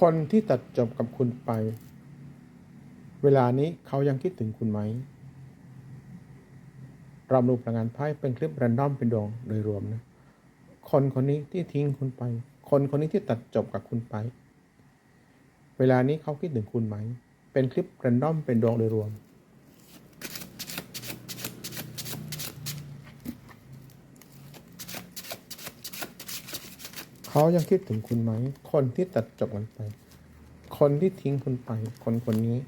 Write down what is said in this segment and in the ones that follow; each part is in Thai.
คนที่ตัดจบกับคุณไป เวลานี้เขายังคิดถึงคุณไหม เราดูพลังงานไพ่เป็นคลิปแรนดอมเป็นดวงโดยรวมนะ คนคนนี้ที่ทิ้งคุณไป คนคนนี้ที่ตัดจบกับคุณไป เวลานี้เขาคิดถึงคุณไหม เป็นคลิปแรนดอมเป็นดวงโดยรวม เขายังคิดถึงคุณไหม คนที่ตัดจบกันไป คนที่ทิ้งคุณไป คนคนนี้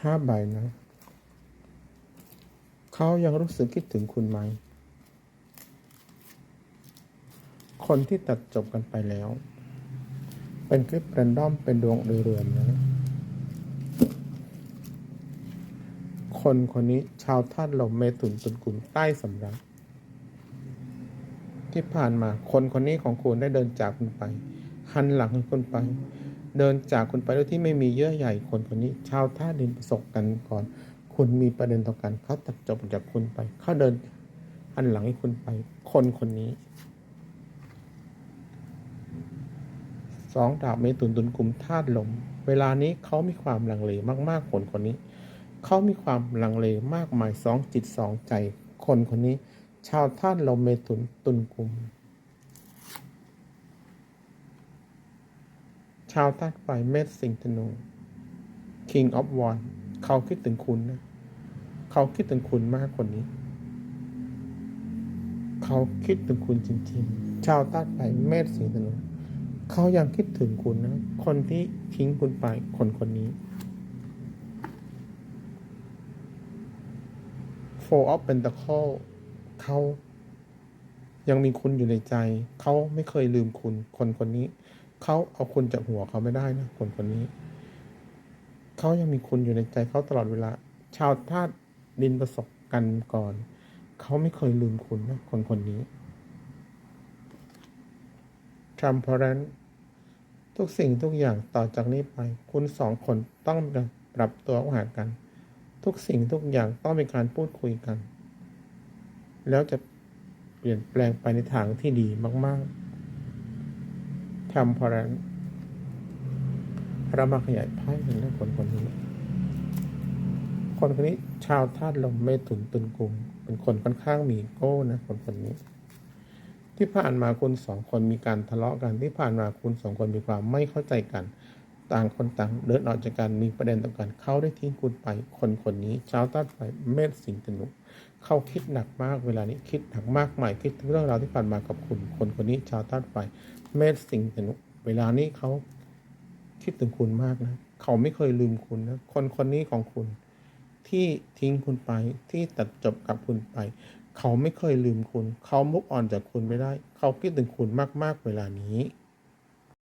ห้าใบนะ เขายังรู้สึกคิดถึงคุณไหม คนที่ตัดจบกันไปแล้ว เป็นคลิปแรนดอม เป็นดวงโดยรวมนะ คนคนนี้ชาวธาตุลมเมถุนตุลกลุ่มใต้สำรับที่ผ่านมาคนคนนี้ของคุณได้เดินจากคุณไป หันหลังให้คุณไป เดินจากคุณไปโดยที่ไม่มีเยื่อใหญ่คนคนนี้ ชาวธาตุดินประสบกันก่อน คุณมีประเด็นต่อกันเขาตัดจบจากคุณไปเขาเดินหันหลังให้คุณไป คนคนนี้สองดาบเมตุนตุนกลุ่มธาตุลม เวลานี้เขามีความลังเลมากๆคนคนนี้ เขามีความลังเลมากมายสองจิตสองใจ คนคนนี้ ชาวธาตุลมเมถุนตุนกุม ชาวธาตุไฟเมษสิงธนู King of w a n เขาคิดถึงคุณนะ เขาคิดถึงคุณมากคนนี้ เขาคิดถึงคุณจริงๆ ชาวธาตุไฟเมษสิงธนู เขายังคิดถึงคุณนะ คนที่ทิ้งคุณไปคนคนนี้ Four of Pentacle เขายังมีคุณอยู่ในใจ เขาไม่เคยลืมคุณ คนคนนี้ เขาเอาคุณจากหัวเขาไม่ได้นะ คนคนนี้ เขายังมีคุณอยู่ในใจเขาตลอดเวลา ชาวธาตุดินประสบกันก่อน เขาไม่เคยลืมคุณนะ คนคนนี้ทรัมพอรันทุกสิ่งทุกอย่างต่อจากนี้ไป คุณสองคนต้องปรับตัวเข้าหากัน ทุกสิ่งทุกอย่างต้องเป็นการพูดคุยกัน แล้วจะเปลี่ยนแปลงไปในทางที่ดีมาก ๆทำพอรันเรามาขยายไพ่ถึงเรื่องคนคนนี้ คนคนนี้ชาวธาตุลมเมถุนตุนกลุ่มเป็นคนค่อนข้างมีโก้นะคนคนนี้ ที่ผ่านมาคุณสองคนมีการทะเลาะกันที่ผ่านมาคุณสองคนมีความไม่เข้าใจกัน ต่างคนต่างเดินออกจากกันมีประเด็นต่อกันเขาได้ทิ้งคุณไปคนคนนี้ชาวใต้ไฟเมษสิงห์ธนุเขาคิดหนักมากเวลานี้คิดหนักมากใหมายคิดถึงเรื่องราวที่ผ่านมากับคุณ คนคนนี้ชาวใต้ไฟเมษสิงห์ธนุเวลานี้เขาคิดถึงคุณมากนะเขาไม่เคยลืมคุณนะคนคนนี้ของคุณ ที่ทิ้งคุณไปที่ตัดจบกับคุณไป เขาไม่เคยลืมคุณ เขามุกอ่อนจากคุณไม่ได้ เขาคิดถึงคุณมากๆเวลานี้